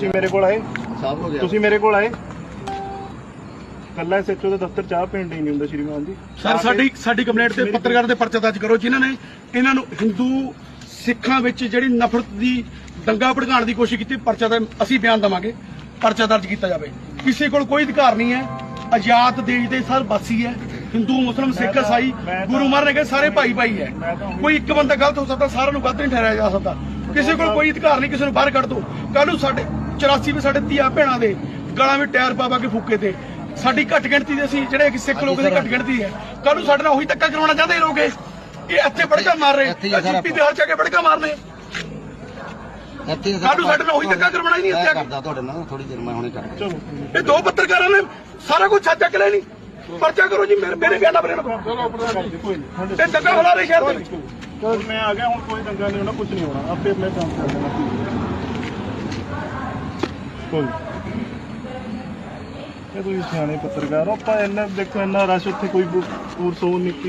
ਤੁਸੀਂ ਮੇਰੇ ਕੋਲ ਆਏ? ਸਾਫ਼ ਹੋ ਗਿਆ। ਤੁਸੀਂ ਮੇਰੇ ਕੋਲ ਆਏ? ਕੱਲਾ ਐਸਐਚਓ ਦੇ ਦਫ਼ਤਰ ਚਾਹ ਪੀਣ ਨਹੀਂ ਹੁੰਦਾ ਸ਼੍ਰੀਮਾਨ ਜੀ। ਸਰ ਸਾਡੀ ਸਾਡੀ ਕੰਪਲੇਂਟ ਤੇ ਪੱਤਰਕਾਰ ਦੇ ਪਰਚਾ ਦਰਜ ਕਰੋ ਜਿਨ੍ਹਾਂ ਨੇ। ਇਹਨਾਂ ਨੂੰ ਹਿੰਦੂ ਸਿੱਖਾਂ ਵਿੱਚ ਜਿਹੜੀ ਨਫ਼ਰਤ ਦੀ ਦੰਗਾ ਭੜਕਾਉਣ ਦੀ ਕੋਸ਼ਿਸ਼ ਕੀਤੀ ਪਰਚਾ ਦਾ ਅਸੀਂ ਬਿਆਨ ਦਵਾਂਗੇ। ਪਰਚਾ ਦਰਜ ਕੀਤਾ ਜਾਵੇ। ਕਿਸੇ ਕੋਲ ਕੋਈ ਅਧਿਕਾਰ ਨਹੀਂ ਹੈ। ਆਜ਼ਾਦ ਦੇਸ਼ ਦੇ ਸਰ ਵਾਸੀ ਹੈ। ਹਿੰਦੂ ਮੁਸਲਮ ਸਿੱਖ ਤਾਂ- ਗੁਰੂ ਮਹਾਰਾਜ ਨੇ ਕਿਹਾ ਸਾਰੇ ਭਾਈ ਭਾਈ ਹੈ ਕੋਈ ਇੱਕ ਬੰਦਾ ਗਲਤ ਹੋ ਸਕਦਾ ਸਾਰਿਆਂ ਨੂੰ ਗਲਤ ਨਹੀਂ ਠਹਿਰਾਇਆ ਜਾ ਸਕਦਾ। ਕਿਸੇ ਕੋਲ ਕੋਈ ਅਧਿਕਾਰ ਨਹੀਂ ਕਿਸੇ ਨੂੰ ਬਾਹਰ ਕੱਢ ਦੋ। ਕੱਲ ਨੂੰ ਸਾਡੇ 84 ਵੀ ਸਾਡੇ ਧੀਆ ਭੈਣਾਂ ਦੇ ਗਲਾਂ ਵਿੱਚ ਟਾਇਰ ਪਾ ਪਾ ਕੇ ਫੂਕੇ ਤੇ। ਸਾਡੀ ਘੱਟ ਗਿਣਤੀ ਦੇ ਅਸੀਂ ਜਿਹੜੇ ਸਿੱਖ ਲੋਕ ਦੀ ਘੱਟ ਗਿਣਤੀ ਹੈ। ਕੱਲ ਨੂੰ ਸਾਡੇ ਨਾਲ ਉਹੀ ਧੱਕਾ ਕਰਾਉਣਾ ਚਾਹੁੰਦੇ ਲੋਕ ਇਹ। ਇੱਥੇ ਬੜਕਾ ਮਾਰ ਰਹੇ। ਜੀਪੀ ਬਿਹਾਰ ਚ ਆ ਕੇ ਬੜਕਾ ਮਾਰਨੇ। ਇੱਥੇ ਕੱਲ ਨੂੰ ਸਾਡੇ ਨਾਲ ਉਹੀ ਧੱਕਾ ਕਰਵਾਉਣਾ ਹੀ ਨਹੀਂ ਇੱਥੇ ਆ ਕੇ। ਕਰਦਾ ਤੁਹਾਡੇ ਨਾਲ ਥੋੜੀ ਦੇਰ ਮੈਂ ਹੁਣੇ ਕਰਦਾ। ਚਲੋ ਇਹ ਦੋ ਪੱਤਰਕਾਰਾਂ ਨੇ ਸਾਰਾ ਕੁਝ ਛੱਡ ਚੱਕ ਨਹੀਂ। ਪਰਚਾ ਕਰੋ ਜੀ ਮੇਰੇ ਮੇਰੇ ਬਿਆਨਾਂ ਪਰ ਚਲੋ ਆਪਣਾ ਕੋਈ ਨਹੀਂ। ਇਹ ਦੰਗਾ ਹੋਣਾ ਰਹੇ ਸ਼ਹਿਰ ਦੇ ਵਿੱਚ। ਮੈਂ ਆ ਗਿਆ ਹੁਣ ਕੋਈ ਦੰਗਾ ਨਹੀਂ ਹੋਣਾ ਕੁਝ ਨਹੀਂ ਹੋਣਾ। ਆਪੇ ਮੈਂ ਕੰਮ ਕਰ ਲੈਣਾ ਕੋਈ ਨੀ। ਇਹ ਤੁਸੀਂ ਸਿਆਣੇ ਪੱਤਰਕਾਰ ਹੋ ਆਪਾਂ ਇੰਨਾ ਦੇਖੋ ਇੰਨਾ ਰਸ਼ ਉੱਥੇ ਕੋਈ ਪੂਰ ਸੋ ਨਹੀਂ ਕੀ